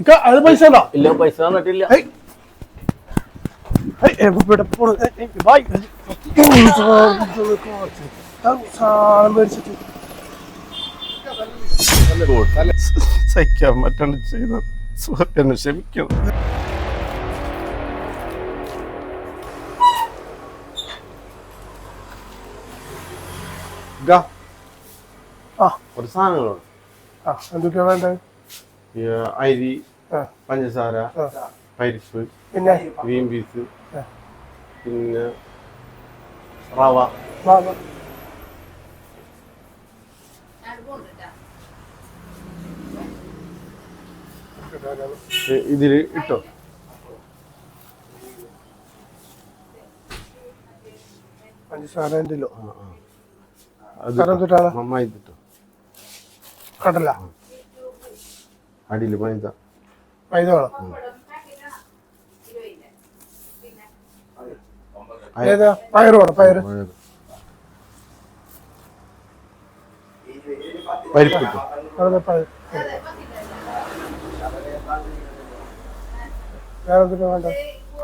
ഇക്ക അത് പൈസ ഉണ്ടോ? ഇല്ല പൈസ തന്നിട്ടില്ല. സഹിക്കാൻ പറ്റാണ്ട് ചെയ്ത. എന്നെ ക്ഷമിക്കണം ഒരു സാധനങ്ങളുണ്ട്. ആ എന്തൊക്കെയാ വേണ്ടത്? അരി പഞ്ചസാര. പരിപ്പ് പിന്നെ? Green peas. പിന്നെ റവ. ഇതിൽ ഇട്ടോ? പഞ്ചസാര ഉണ്ടല്ലോ കടല. അടിയിൽ വേണം പയറ് വേണം പയറ്. വേറെ എന്തൊക്കെയാ വേണ്ടത്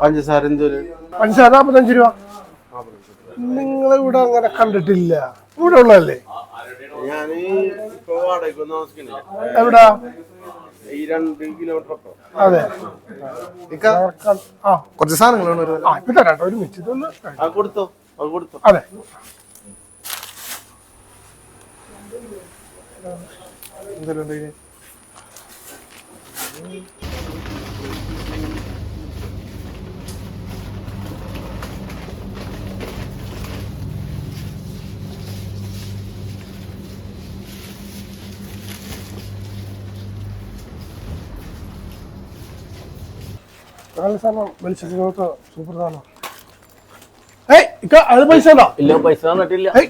പഞ്ചസാര എന്തോരം? പഞ്ചസാര നാപ്പത്തഞ്ച് രൂപ. നിങ്ങൾ ഇവിടെ അങ്ങനെ കണ്ടിട്ടില്ല. ഇവിടെ ഉള്ളതല്ലേ ഞാൻ എവിടാ? ഈ രണ്ട് കിലോമീറ്റർ അതെ. ആ. കുറച്ച് സാധനങ്ങൾ ഇപ്പൊ തരാട്ടോ ഒരു ആ കൊടുത്തോ അത് കൊടുത്തോ. അതെ. എന്തെങ്കിലും നല്ല സാധനം വെളിച്ചത്തിനകത്ത് സൂപ്പർ സാധനം ഏയ് ഇക്ക അത് പൈസ ഉണ്ടോ? ഇല്ല പൈസ തന്നിട്ടില്ല. ഏയ്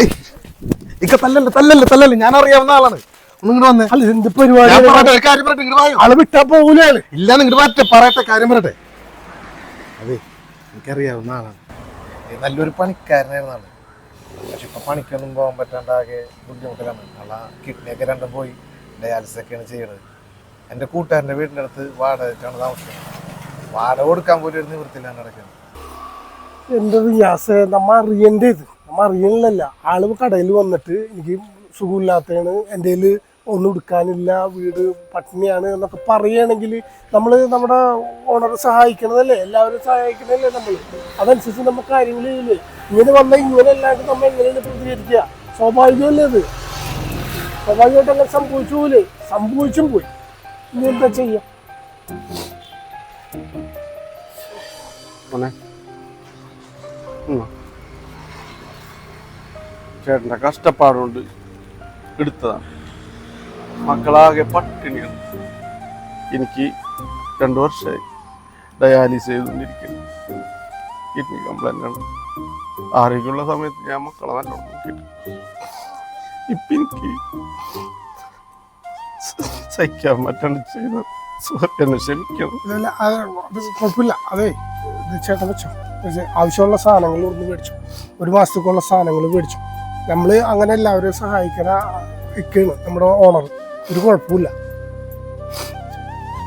ഏയ്, ഇക്ക തല്ലല്ലേ തല്ലല്ലേ തല്ലല്ലേ ഞാൻ അറിയാവുന്ന ആളാണ്. ഒന്ന് ഇങ്ങോട്ട് വന്നേ. അല്ല എന്ത് പരിപാടി? പോകൂലേ ഇല്ല ഇങ്ങോട്ട് മാറ്റേ പറയട്ടെ കാര്യം പറയട്ടെ. അതെ എനിക്കറിയാവുന്ന ആളാണ്. നല്ലൊരു പണിക്കാരനായിരുന്നാണ് പക്ഷെ ഇപ്പൊ പണിക്കൊന്നും പോകാൻ പറ്റാണ്ടാകെ ബുദ്ധിമുട്ടിലാണ്. ആളാ കിഡ്നിയൊക്കെ രണ്ടും പോയി. ഡയാലിസിസ് ഒക്കെയാണ് ചെയ്യണത്. എന്റെ കൂട്ടുകാരന്റെ വീടിന്റെ അടുത്ത് വാടകയ്ക്കാണ് താമസിക്കുന്നത്. വാടക കൊടുക്കാൻ പോലും ഒരു നിവൃത്തിയിലാണ് നടക്കുന്നത് എന്റെ റിയാസ് നമ്മ അറിയണ്ടേത് നമ്മ അറിയണില്ലല്ല. ആൾ കടയിൽ വന്നിട്ട് എനിക്ക് സുഖമില്ലാത്തതാണ്. എന്റെ കയ്യിൽ ഒന്നും എടുക്കാനില്ല. വീട് പട്ടിണിയാണ് എന്നൊക്കെ പറയുകയാണെങ്കിൽ നമ്മൾ നമ്മുടെ ഓണറെ സഹായിക്കണതല്ലേ? എല്ലാവരും സഹായിക്കണതല്ലേ നമ്മൾ അതനുസരിച്ച് കാര്യങ്ങൾ ചെയ്യില്ലേ? ഇങ്ങനെ വന്നാൽ ഇങ്ങനെ അല്ലാണ്ട് നമ്മൾ എങ്ങനെയാണ് പ്രതികരിക്കുക? സ്വാഭാവികമല്ലേ ഇത്? സ്വാഭാവികമായിട്ട് അങ്ങനെ സംഭവിച്ചു പോയി. ഇനി എന്താ ചെയ്യാം. ചേട്ടന്റെ കഷ്ടപ്പാടുകൊണ്ട് എടുത്തതാണ്. മക്കളാകെ പട്ടിണിയാണ്. എനിക്ക് രണ്ടു വർഷമായി ഡയാലിസ് ചെയ്തുകൊണ്ടിരിക്കുന്നു. കിഡ്നി കംപ്ലൈന്റ് ആണ്. ആരോഗ്യമുള്ള സമയത്ത് ഞാൻ മക്കളെ നല്ലോണം നോക്കിയിട്ട് ഇപ്പം എനിക്ക് സഹിക്കാൻ പറ്റാണ്ട് ചെയ്തത് എന്നെ ക്ഷമിക്കണം. ഇതല്ല അത് അത് കുഴപ്പമില്ല. അതേ ഇത് ചേട്ടൻ വെച്ചോ. ഇത് ആവശ്യമുള്ള സാധനങ്ങൾ ഒന്ന് മേടിച്ചു. ഒരു മാസത്തേക്കുള്ള സാധനങ്ങൾ മേടിച്ചു. നമ്മൾ അങ്ങനെ എല്ലാവരെയും സഹായിക്കണ ഇക്കാണ് നമ്മുടെ ഓണർ. ഒരു കുഴപ്പമില്ല.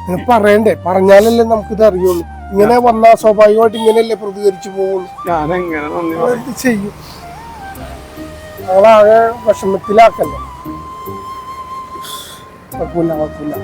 നിങ്ങൾ പറയണ്ടേ? പറഞ്ഞാലല്ലേ നമുക്കിത് അറിയുള്ളൂ. ഇങ്ങനെ വന്നാൽ സ്വാഭാവികമായിട്ട് ഇങ്ങനെയല്ലേ പ്രതികരിച്ചു പോകുള്ളൂ പറയും? ചെയ്യും. ഞങ്ങളാകെ വിഷമത്തിലാക്കല്ലേ? കുഴപ്പമില്ല കുഴപ്പമില്ല